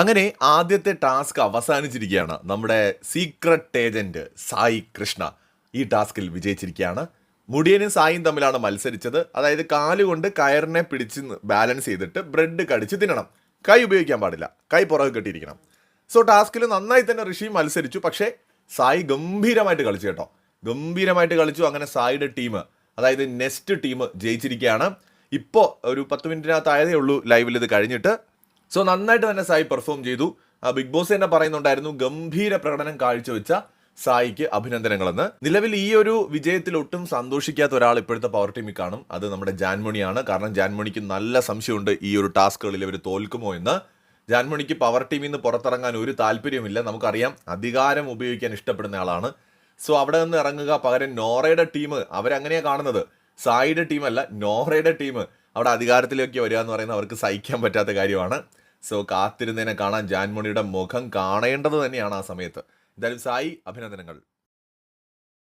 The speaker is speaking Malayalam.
അങ്ങനെ ആദ്യത്തെ ടാസ്ക് അവസാനിച്ചിരിക്കുകയാണ്. നമ്മുടെ സീക്രട്ട് ഏജന്റ് സായി കൃഷ്ണ ഈ ടാസ്കിൽ വിജയിച്ചിരിക്കുകയാണ്. മുടിയനും സായും തമ്മിലാണ് മത്സരിച്ചത്. അതായത് കാലുകൊണ്ട് കയറിനെ പിടിച്ച് ബാലൻസ് ചെയ്തിട്ട് ബ്രെഡ് കടിച്ച് തിന്നണം. കൈ ഉപയോഗിക്കാൻ പാടില്ല. കൈ പുറകെ കെട്ടിയിരിക്കണം. സോ ടാസ്കിൽ നന്നായി തന്നെ ഋഷി മത്സരിച്ചു. പക്ഷേ സായി ഗംഭീരമായിട്ട് കളിച്ചു കേട്ടോ. ഗംഭീരമായിട്ട് കളിച്ചു അങ്ങനെ സായിയുടെ ടീം അതായത് നെക്സ്റ്റ് ടീം ജയിച്ചിരിക്കുകയാണ്. ഇപ്പോൾ ഒരു പത്ത് മിനിറ്റിനകത്ത് ആയതേ ഉള്ളൂ. ലൈവിൽ ഇത് കഴിഞ്ഞിട്ട്. സോ നന്നായിട്ട് തന്നെ സായി പെർഫോം ചെയ്തു. ബിഗ് ബോസ് തന്നെ പറയുന്നുണ്ടായിരുന്നു ഗംഭീര പ്രകടനം കാഴ്ചവെച്ച സായിക്ക് അഭിനന്ദനങ്ങളെന്ന്. നിലവിൽ ഈ ഒരു വിജയത്തിൽ ഒട്ടും സന്തോഷിക്കാത്ത ഒരാൾ ഇപ്പോഴത്തെ പവർ ടീമിൽ കാണും. അത് നമ്മുടെ ജാൻമണിയാണ്. കാരണം ജാൻമണിക്ക് നല്ല സംശയമുണ്ട് ഈ ഒരു ടാസ്കുകളിൽ ഇവർ തോൽക്കുമോ എന്ന്. ജാൻമണിക്ക് പവർ ടീമിൽ നിന്ന് പുറത്തിറങ്ങാൻ ഒരു താല്പര്യമില്ല നമുക്കറിയാം അധികാരം ഉപയോഗിക്കാൻ ഇഷ്ടപ്പെടുന്ന ആളാണ്. സോ അവിടെ നിന്ന് ഇറങ്ങുക പകരം നോറയുടെ ടീം. അവരങ്ങനെയാണ് കാണുന്നത്. സായിയുടെ ടീമല്ല നോറയുടെ ടീം. അവിടെ അധികാരത്തിലേക്ക് വരിക എന്ന് പറയുന്നത് അവർക്ക് സഹിക്കാൻ പറ്റാത്ത കാര്യമാണ്. സോ കാത്തിരുന്നതിനെ കാണാൻ ജാൻമണിയുടെ മുഖം കാണേണ്ടത് തന്നെയാണ് ആ സമയത്ത്. എന്തായാലും സായി അഭിനന്ദനങ്ങൾ.